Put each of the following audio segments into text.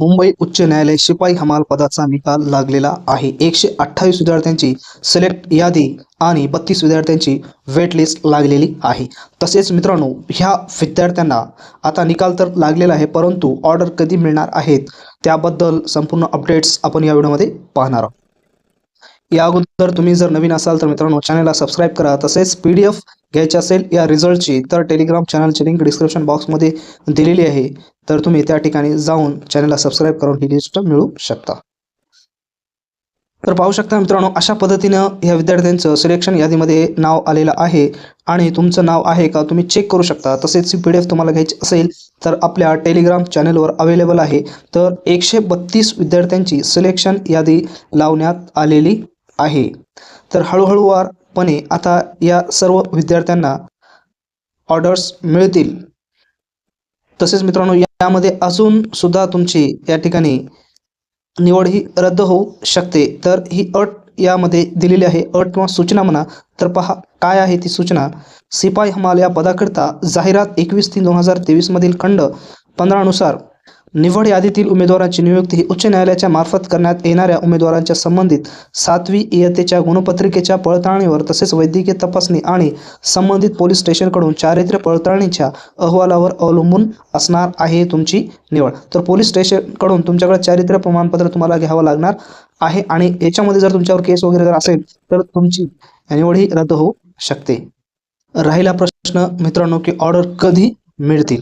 मुंबई उच्च न्यायालय शिपाई हमाल पदाचा निकाल लागलेला आहे. एकशे अठ्ठावीस विद्यार्थ्यांची सिलेक्ट यादी आणि बत्तीस विद्यार्थ्यांची वेट लिस्ट लागलेली आहे. तसेच मित्रांनो ह्या विद्यार्थ्यांना आता निकाल तर लागलेला आहे परंतु ऑर्डर कधी मिळणार आहेत त्याबद्दल संपूर्ण अपडेट्स आपण या व्हिडिओमध्ये पाहणार आहोत. या अगोदर तुम्ही जर नवीन असाल तर मित्रांनो चॅनलला सबस्क्राईब करा. तसेच पी डी एफ घ्यायची असेल या रिझल्टची तर टेलिग्राम चॅनलची लिंक डिस्क्रिप्शन बॉक्समध्ये दिलेली आहे. तर तुम्ही त्या ठिकाणी जाऊन चॅनलला सबस्क्राईब करून ही लिस्ट मिळू शकता. तर पाहू शकता मित्रांनो अशा पद्धतीनं या विद्यार्थ्यांचं सिलेक्शन यादीमध्ये नाव आलेलं आहे. आणि तुमचं नाव आहे का तुम्ही चेक करू शकता. तसेच पी डी एफ तुम्हाला घ्यायची असेल तर आपल्या टेलिग्राम चॅनलवर अवेलेबल आहे. तर एकशे बत्तीस विद्यार्थ्यांची सिलेक्शन यादी लावण्यात आलेली आहे. तर हळूहळूवारपणे आता या सर्व विद्यार्थ्यांना ऑर्डर्स मिळतील. तसेच मित्रांनो यामध्ये अजून सुद्धा तुमची या ठिकाणी निवड ही रद्द होऊ शकते. तर ही अट यामध्ये दिलेली आहे. अट किंवा सूचना म्हणा तर पहा काय आहे ती सूचना. सिपाई हमाल या पदाकरिता जाहिरात एकवीस तीन दोन हजार तेवीसमधील खंड पंधरानुसार निवड यादीतील उमेदवारांची नियुक्ती ही उच्च न्यायालयाच्या मार्फत करण्यात येणाऱ्या उमेदवारांच्या संबंधित सातवी इयत्तेच्या गुणपत्रिकेच्या पडताळणीवर तसेच वैद्यकीय तपासणी आणि संबंधित पोलीस स्टेशनकडून चारित्र्य पडताळणीच्या अहवालावर अवलंबून असणार आहे तुमची निवड. तर पोलीस स्टेशनकडून तुमच्याकडे चारित्र्य प्रमाणपत्र तुम्हाला घ्यावं लागणार आहे आणि याच्यामध्ये जर तुमच्यावर केस वगैरे जर असेल तर तुमची निवड ही रद्द होऊ शकते. राहिला प्रश्न मित्रांनो की ऑर्डर कधी मिळतील.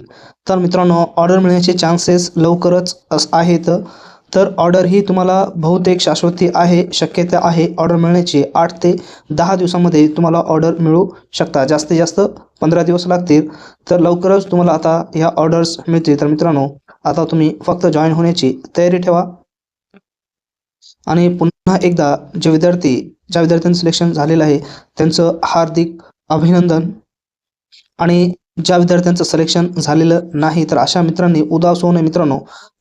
तर मित्रांनो ऑर्डर मिळण्याचे चान्सेस लवकरच अस आहेत. तर ऑर्डर ही तुम्हाला बहुतेक शाश्वती आहे शक्यता आहे. ऑर्डर मिळण्याची आठ ते दहा दिवसामध्ये तुम्हाला ऑर्डर मिळू शकता जास्तीत जास्त पंधरा दिवस लागतील. तर लवकरच तुम्हाला आता ह्या ऑर्डर्स मिळतील. तर मित्रांनो आता तुम्ही फक्त जॉईन होण्याची तयारी ठेवा. आणि पुन्हा एकदा जे विद्यार्थी ज्या विद्यार्थ्यांचं सिलेक्शन झालेलं आहे त्यांचं हार्दिक अभिनंदन. आणि ज्या विद्यार्थ्यांचं सिलेक्शन झालेलं नाही तर अशा मित्रांनी उदास होऊ नये मित्रांनो.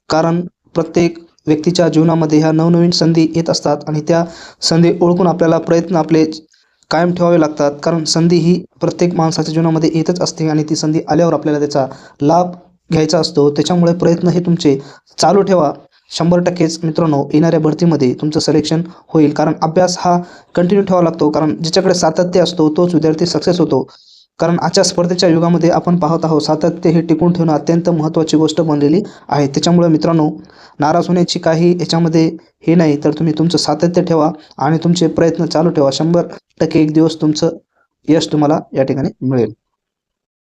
कारण प्रत्येक व्यक्तीच्या जीवनामध्ये ह्या नवनवीन संधी येत असतात आणि त्या संधी ओळखून आपल्याला प्रयत्न आपले कायम ठेवावे लागतात. कारण संधी ही प्रत्येक माणसाच्या जीवनामध्ये येतच असते आणि ती संधी आल्यावर आपल्याला त्याचा लाभ घ्यायचा असतो. त्याच्यामुळे प्रयत्न हे तुमचे चालू ठेवा. शंभर टक्केच मित्रांनो येणाऱ्या भरतीमध्ये तुमचं सिलेक्शन होईल. कारण अभ्यास हा कंटिन्यू ठेवावा लागतो. कारण ज्याच्याकडे सातत्य असतो तोच विद्यार्थी सक्सेस होतो. कारण आजच्या स्पर्धेच्या युगामध्ये आपण पाहत आहोत सातत्य हे टिकून ठेवणं अत्यंत महत्त्वाची गोष्ट बनलेली आहे. त्याच्यामुळे मित्रांनो नाराज होण्याची काही याच्यामध्ये हे नाही तर तुम्ही तुमचं सातत्य ठेवा आणि तुमचे प्रयत्न चालू ठेवा. शंभर टक्के एक दिवस तुमचं यश तुम्हाला या ठिकाणी मिळेल.